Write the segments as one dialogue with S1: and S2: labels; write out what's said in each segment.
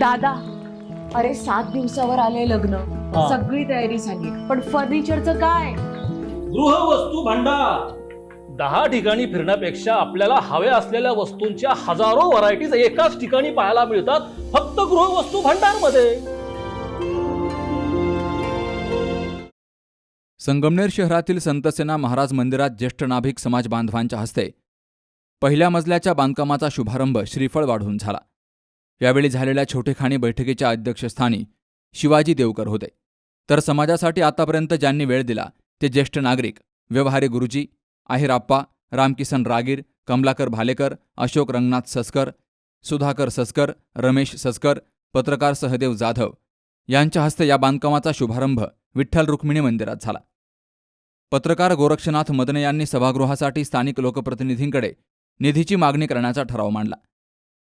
S1: दादा अरे सात दिवसावर आले लग्न.
S2: हा.
S1: सगळी तयारी झाली. पण फर्निचरचं काय?
S2: गृहवस्तू भांडार. दहा ठिकाणी फिरण्यापेक्षा आपल्याला हव्या असलेल्या वस्तूंच्या हजारो व्हरायटीज एकाच ठिकाणी पाहायला मिळतात फक्त गृहवस्तू भांडारमध्ये
S3: संगमनेर शहरातील संतसेना महाराज मंदिरात ज्येष्ठ नाभिक समाज बांधवांच्या हस्ते पहिल्या मजल्याच्या बांधकामाचा शुभारंभ श्रीफळ वाढवून झाला. यावेळी झालेल्या छोटेखानी बैठकीच्या अध्यक्षस्थानी शिवाजी देवकर होते. तर समाजासाठी आतापर्यंत ज्यांनी वेळ दिला ते ज्येष्ठ नागरिक व्यवहारी गुरुजी आहेराप्पा रामकिसन रागीर कमलाकर भालेकर अशोक रंगनाथ ससकर सुधाकर ससकर रमेश ससकर पत्रकार सहदेव जाधव यांच्या हस्ते या बांधकामाचा शुभारंभ विठ्ठल रुक्मिणी मंदिरात झाला. पत्रकार गोरक्षनाथ मदने यांनी सभागृहासाठी स्थानिक लोकप्रतिनिधींकडे निधीची मागणी करण्याचा ठराव मांडला.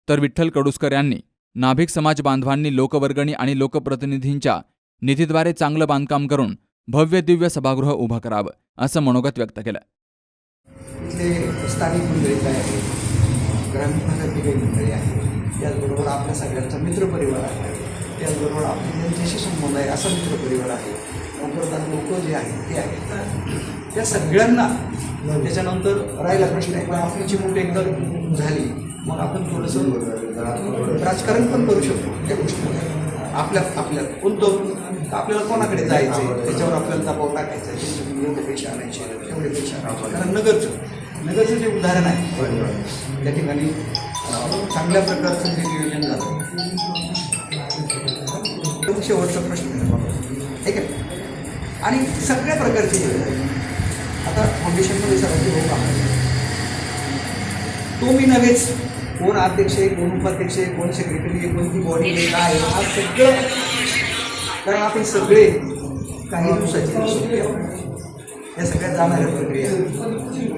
S3: तर विठ्ठल कडुसकर यांनी नाभिक समाज बांधवांनी लोकवर्गणी आणि लोकप्रतिनिधींच्या निधीद्वारे चांगलं बांधकाम करून भव्य दिव्य सभागृह उभं करावं असं मनोगत व्यक्त केलं.
S4: इथले स्थानिक मंडळी काय आहे ग्रामीण भागातली काही मंडळी आहे त्याचबरोबर आपल्या सगळ्यांचा मित्रपरिवार आहे. त्याचबरोबर आपले त्यांच्याशी संबंध आहे असा मित्रपरिवार आहे. नोकरदार लोक जे आहेत ते आहेत. त्या सगळ्यांना त्याच्यानंतर राहिला प्रश्न आहे पण आपली चिमूट एकदा झाली मग आपण थोडंसं राजकारण पण करू शकतो त्या गोष्टीमध्ये आपल्या आपल्या कोणतं आपल्याला कोणाकडे जायचं आहे त्याच्यावर आपल्याला दबाव टाकायचा आहे. एवढे पैसे आणायचे एवढे पैसे आणायचे कारण नगरचं नगरचं जे उदाहरण आहे त्या ठिकाणी चांगल्या प्रकारचं जे नियोजन झालं. शेवटचा प्रश्न ठीक आहे आणि सगळ्या प्रकारचे हे. आता फाउंडेशनमध्ये सर्वांचे लोक आहेत तो मी नव्हेच कोण अध्यक्ष आहे कोण उपाध्यक्ष आहे कोण सेक्रेटरी आहे कोणती बॉडी आहे काय आहे हा सगळं कारण आपण सगळे काही दिवसाचे या सगळ्यात जाणाऱ्या प्रक्रिया.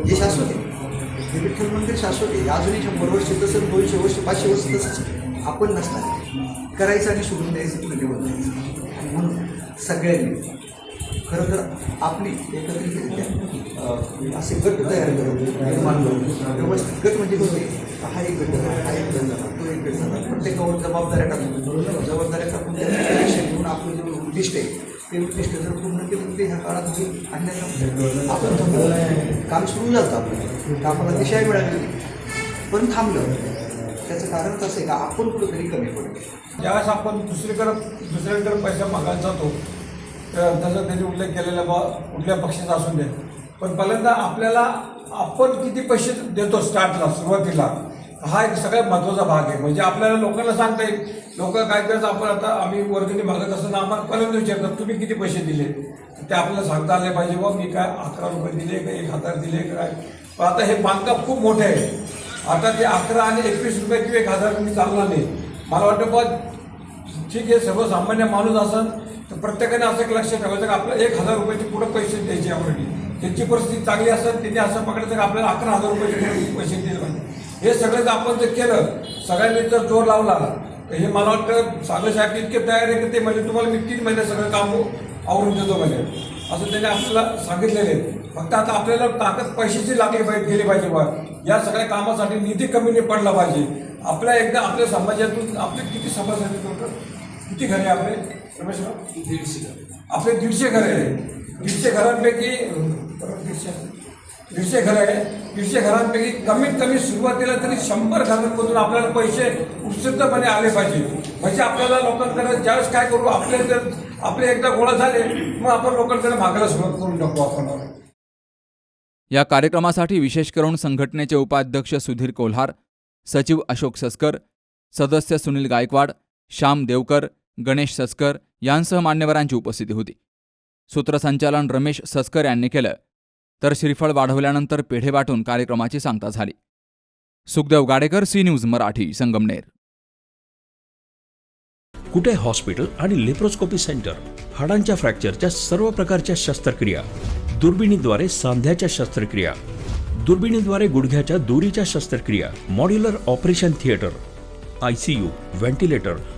S4: जे शाश्वत आहे. विठ्ठल मंदिर शाश्वत आहे. अजूनही शंभर वर्ष तसंच दोनशे वर्ष पाचशे वर्ष तसंच आपण नसणार. करायचं आणि सोडून द्यायचं पुढे निवड द्यायचं म्हणून सगळ्यांनी खरं तर आपली एकत्रितरित्या म्हणजे असे गट तयार करून निर्माण करून व्यवस्थित गट म्हणजे होते हा एक गट झाला हा एक गट झाला तो एक गट झाला. प्रत्येकावर जबाबदाऱ्या टाकून जबाबदाऱ्या टाकून त्यांचं घेऊन आपलं जे उद्दिष्ट आहे ते उद्दिष्ट जर पूर्ण केलं तर ह्या काळात म्हणजे होईल अन्यथा आपण थांबलं काम सुरू झालं आपलं. कामाला दिशाही मिळाली पण थांबलं. त्याचं कारण कसं आहे का आपण कुठंतरी कमी पडतो
S5: ज्यावेळेस आपण दुसरीकडं दुसऱ्याकडे पैसा मागायला जातो जसं त्यांनी उल्लेख केलेला बा कुठल्या पक्षाचा असू दे. पण पहिल्यांदा आपल्याला आपण किती पैसे देतो स्टार्टला सुरुवातीला हा एक सगळ्यात महत्त्वाचा भाग आहे. म्हणजे आपल्याला लोकांना सांगता येईल लोक काय करायचं आपण आता आम्ही वर्गणी मागत असताना आम्हाला पहिल्यांदा विचारतात तुम्ही किती पैसे दिले? ते आपल्याला सांगता आले पाहिजे बा मी काय अकरा रुपये दिले का एक हजार दिले काय? पण आता हे बांधकाम खूप मोठे आहे. आता ते अकरा आणि एकवीस रुपये किंवा एक हजार मी चालणार नाही. मला वाटतं बा ठीक आहे सर्वसामान्य माणूस असं तर प्रत्येकाने असं एक लक्ष ठेवायचं की आपल्याला एक हजार रुपयाचे पुढे पैसे द्यायचे ऑलरेडी त्यांची परिस्थिती चांगली असेल त्यांनी असं पकडायचं की आपल्याला अकरा हजार रुपयाचे पैसे दिले पाहिजे. हे सगळं जर आपण जर केलं सगळ्यांनी जर जोर लावला तर हे मला वाटतं सागर साहेब इतके तयार आहे की ते म्हणजे तुम्हाला मी तीन महिने सगळं काम आवरून देतो म्हणजे. असं त्याने आपल्याला सांगितलेलं आहे. फक्त आता आपल्याला ताकद पैशाची लागली पाहिजे गेली पाहिजे बा या सगळ्या कामासाठी निधी कमी नाही पडला पाहिजे. आपल्या एकदा आपल्या समाजातून आपले किती समाज आहेत किती घरे आपले? रमेशराव दीडशे घर आपले दीडशे घरे आहे दीडशे घरांपैकी दीडशे दीडशे घरं आहे दीडशे घरांपैकी कमीत कमी सुरुवातीला तरी शंभर घरांमधून आपल्याला पैसे उत्सुकपणे आले पाहिजे. म्हणजे आपल्याला लोकांकडे ज्यावेळेस काय करू आपले जर आपले एकदा गोळा झाले मग आपण लोकांकडे मागायला सुरुवात करून टाकू आपण.
S3: या कार्यक्रमासाठी विशेष करून संघटनेचे उपाध्यक्ष सुधीर कोल्हार सचिव अशोक सस्कर सदस्य सुनील गायकवाड श्याम देवकर गणेश सस्कर यांसह मान्यवरांची उपस्थिती होती. सूत्रसंचालन रमेश सस्कर यांनी केलं तर श्रीफळ वाढवल्यानंतर पेढे वाटून कार्यक्रमाची सांगता झाली. Sukhdev Gadekar C news Marathi Sangamner.
S6: Kute hospital आणि लेप्रोस्कोपी सेंटर? हाडांच्या फ्रॅक्चरच्या सर्व प्रकारच्या शस्त्रक्रिया. दुर्बिणीद्वारे सांध्याच्या शस्त्रक्रिया. दुर्बिणीद्वारे गुडघ्याच्या दुरीच्या शस्त्रक्रिया. Modular operation theatre. ICU ventilator